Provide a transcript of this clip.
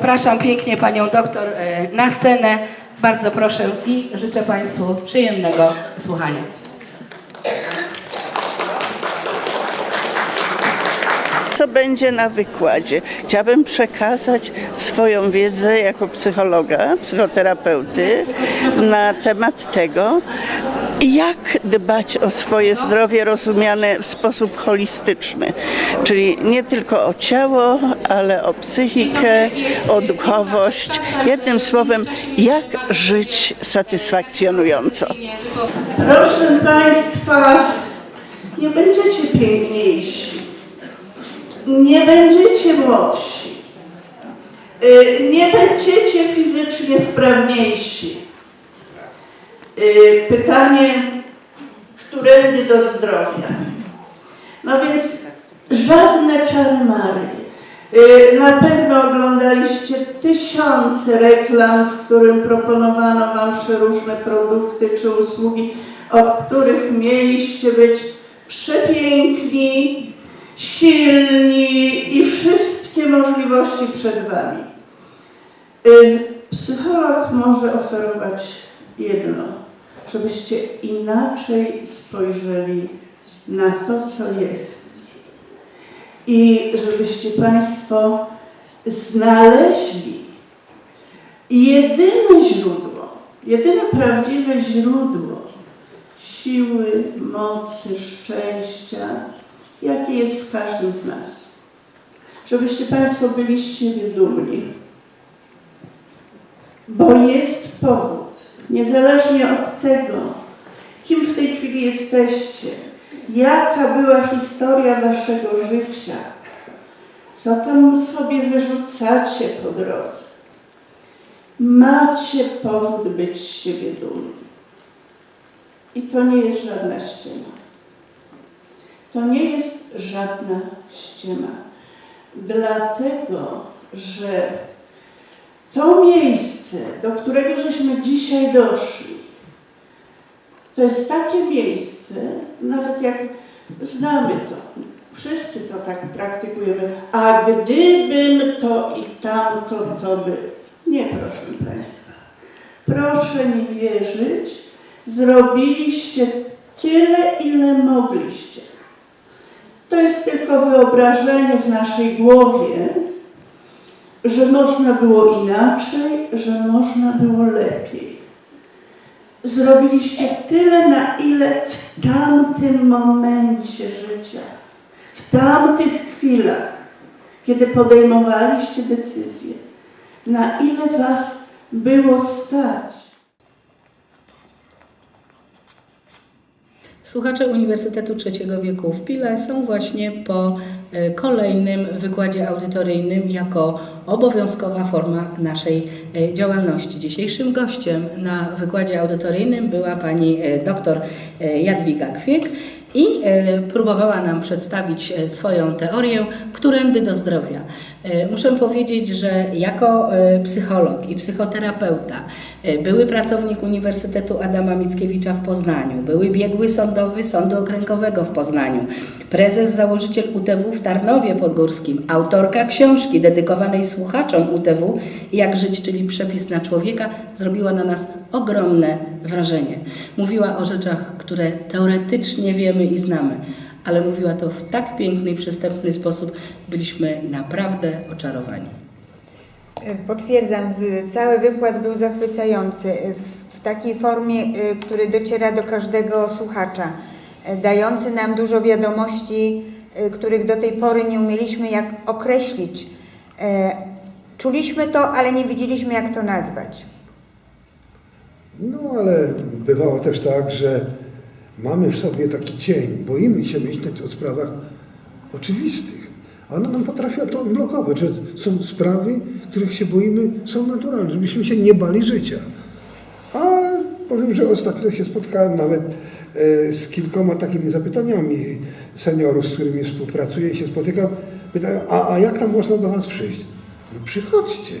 zapraszam pięknie panią doktor e, na scenę. Bardzo proszę i życzę Państwu przyjemnego słuchania. Co będzie na wykładzie? Chciałabym przekazać swoją wiedzę jako psychologa, psychoterapeuty na temat tego, jak dbać o swoje zdrowie rozumiane w sposób holistyczny. Czyli nie tylko o ciało, ale o psychikę, o duchowość. Jednym słowem, jak żyć satysfakcjonująco. Proszę Państwa, nie będziecie piękniejsi nie będziecie młodsi, Y, nie będziecie fizycznie sprawniejsi. Y, Pytanie, którędy do zdrowia? No więc żadne czary-mary. Y, Na pewno oglądaliście tysiące reklam, w którym proponowano Wam przeróżne produkty czy usługi, od których mieliście być przepiękni, silni i wszystkie możliwości przed Wami. Y, Psycholog może oferować jedno, żebyście inaczej spojrzeli na to, co jest. I żebyście Państwo znaleźli jedyne źródło, jedyne prawdziwe źródło siły, mocy, szczęścia, jakie jest w każdym z nas. Żebyście Państwo byli z siebie dumni. Bo jest powód, niezależnie od tego, kim w tej chwili jesteście, jaka była historia Waszego życia, co tam sobie wyrzucacie po drodze. Macie powód być z siebie dumni. I to nie jest żadna ściema. To nie jest żadna ściema. Dlatego, że to miejsce, do którego żeśmy dzisiaj doszli, to jest takie miejsce, nawet jak znamy to, wszyscy to tak praktykujemy, a gdybym to i tamto, to by. Nie, proszę Państwa. Proszę mi wierzyć, zrobiliście tyle, ile mogliście. To jest tylko wyobrażenie w naszej głowie, że można było inaczej, że można było lepiej. Zrobiliście tyle, na ile w tamtym momencie życia, w tamtych chwilach, kiedy podejmowaliście decyzje, na ile was było stać. Słuchacze Uniwersytetu Trzeciego Wieku w Pile są właśnie po e, kolejnym wykładzie audytoryjnym jako obowiązkowa forma naszej e, działalności. Dzisiejszym gościem na wykładzie audytoryjnym była pani e, dr Jadwiga Kwiek i próbowała nam przedstawić swoją teorię, którędy do zdrowia. E, Muszę powiedzieć, że jako e, psycholog i psychoterapeuta, e, były pracownik Uniwersytetu Adama Mickiewicza w Poznaniu, były biegły sądowy Sądu Okręgowego w Poznaniu, prezes założyciel UTW w Tarnowie Podgórskim, autorka książki dedykowanej słuchaczom UTW Jak żyć, czyli przepis na człowieka, zrobiła na nas ogromne wrażenie. Mówiła o rzeczach, które teoretycznie wiemy i znamy, ale mówiła to w tak piękny i przystępny sposób, byliśmy naprawdę oczarowani. Potwierdzam, z- cały wykład był zachwycający w- w takiej formie, y, który dociera do każdego słuchacza, dający nam dużo wiadomości, których do tej pory nie umieliśmy jak określić. Czuliśmy to, ale nie wiedzieliśmy jak to nazwać. No ale bywało też tak, że mamy w sobie taki cień, boimy się myśleć o sprawach oczywistych. A ona nam potrafiła to blokować, że są sprawy, których się boimy, są naturalne, żebyśmy się nie bali życia. A powiem, że ostatnio się spotkałem nawet e, z kilkoma takimi zapytaniami seniorów, z którymi współpracuję i się spotykam. Pytają, a, a jak tam można do Was przyjść? No przychodźcie.